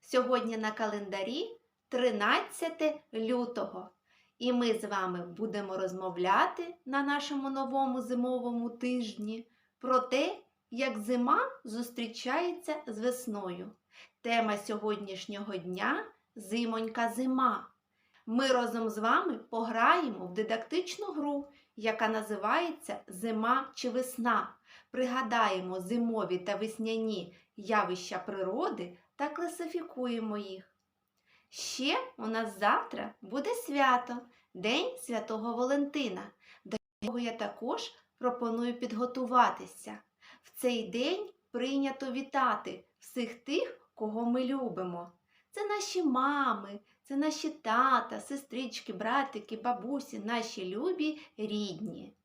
Сьогодні на календарі 13 лютого. І ми з вами будемо розмовляти на нашому новому зимовому тижні про те, як зима зустрічається з весною. Тема сьогоднішнього дня зимонька зима. Ми разом з вами пограємо в дидактичну гру, яка називається Зима чи весна. Пригадаємо зимові та весняні явища природи та класифікуємо їх. Ще у нас завтра буде свято, День Святого Валентина, до якого я також пропоную підготуватися. В цей день прийнято вітати всіх тих, кого ми любимо. Це наші мами, це наші тата, сестрички, братики, бабусі, наші любі рідні.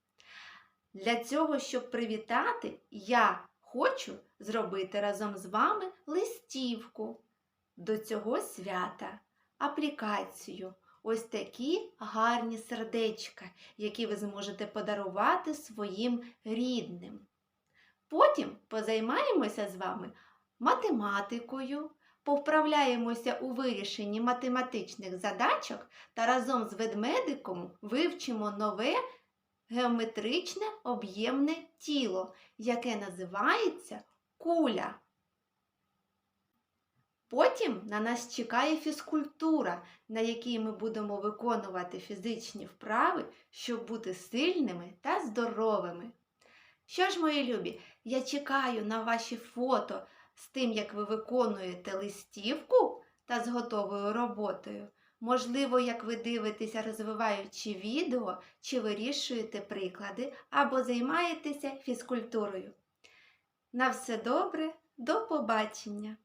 Для цього, щоб привітати, я хочу зробити разом з вами листівку до цього свята, аплікацію. Ось такі гарні сердечка, які ви зможете подарувати своїм рідним. Потім позаймаємося з вами математикою, повправляємося у вирішенні математичних задачок та разом з ведмедиком вивчимо нове геометричне об'ємне тіло, яке називається куля. Потім на нас чекає фізкультура, на якій ми будемо виконувати фізичні вправи, щоб бути сильними та здоровими. Що ж, мої любі, я чекаю на ваші фото з тим, як ви виконуєте листівку та з готовою роботою. Можливо, як ви дивитеся розвиваючи відео, чи вирішуєте приклади, або займаєтеся фізкультурою. На все добре, до побачення!